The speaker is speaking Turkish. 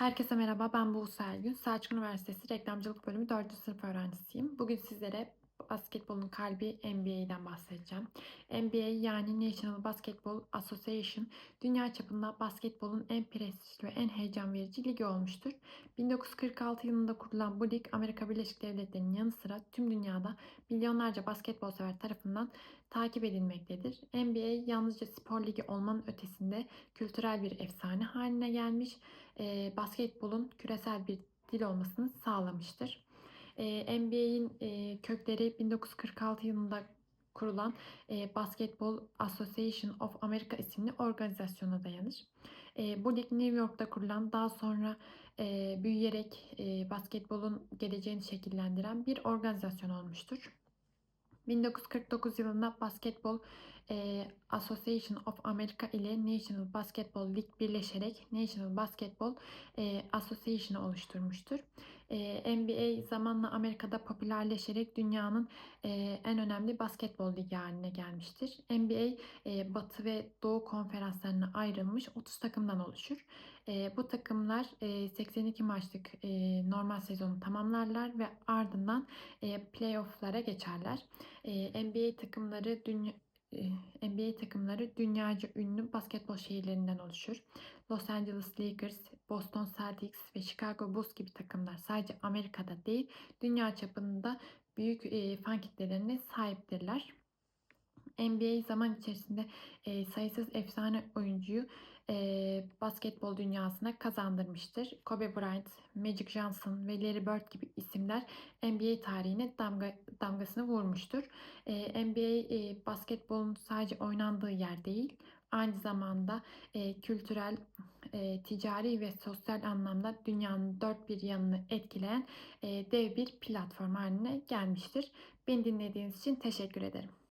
Herkese merhaba, ben Buse Ergün. Selçuk Üniversitesi Reklamcılık Bölümü 4. sınıf öğrencisiyim. Bugün sizlere basketbolun kalbi NBA'den bahsedeceğim. NBA yani National Basketball Association dünya çapında basketbolun en prestijli ve en heyecan verici ligi olmuştur. 1946 yılında kurulan bu lig Amerika Birleşik Devletleri'nin yanı sıra tüm dünyada milyonlarca basketbol sever tarafından takip edilmektedir. NBA yalnızca spor ligi olmanın ötesinde kültürel bir efsane haline gelmiş, basketbolun küresel bir dil olmasını sağlamıştır. E, NBA'in e, kökleri 1946 yılında kurulan e, Basketball Association of America isimli organizasyona dayanır. E, bu lig New York'ta kurulan daha sonra büyüyerek basketbolun geleceğini şekillendiren bir organizasyon olmuştur. 1949 yılında Basketball Association of America ile National Basketball League birleşerek National Basketball Association'ı oluşturmuştur. E, NBA zamanla Amerika'da popülerleşerek dünyanın e, en önemli basketbol ligi haline gelmiştir. NBA e, Batı ve Doğu konferanslarına ayrılmış 30 takımdan oluşur. E, bu takımlar e, 82 maçlık e, normal sezonu tamamlarlar ve ardından e, playoff'lara geçerler. E, NBA takımları dünya NBA takımları dünyaca ünlü basketbol şehirlerinden oluşur. Los Angeles Lakers, Boston Celtics ve Chicago Bulls gibi takımlar sadece Amerika'da değil, dünya çapında büyük fan kitlelerine sahiptirler. NBA zaman içerisinde e, sayısız efsane oyuncuyu e, basketbol dünyasına kazandırmıştır. Kobe Bryant, Magic Johnson ve Larry Bird gibi isimler NBA tarihine damga, damgasını vurmuştur. E, NBA e, basketbolun sadece oynandığı yer değil, aynı zamanda e, kültürel, e, ticari ve sosyal anlamda dünyanın dört bir yanını etkileyen e, dev bir platform haline gelmiştir. Beni dinlediğiniz için teşekkür ederim.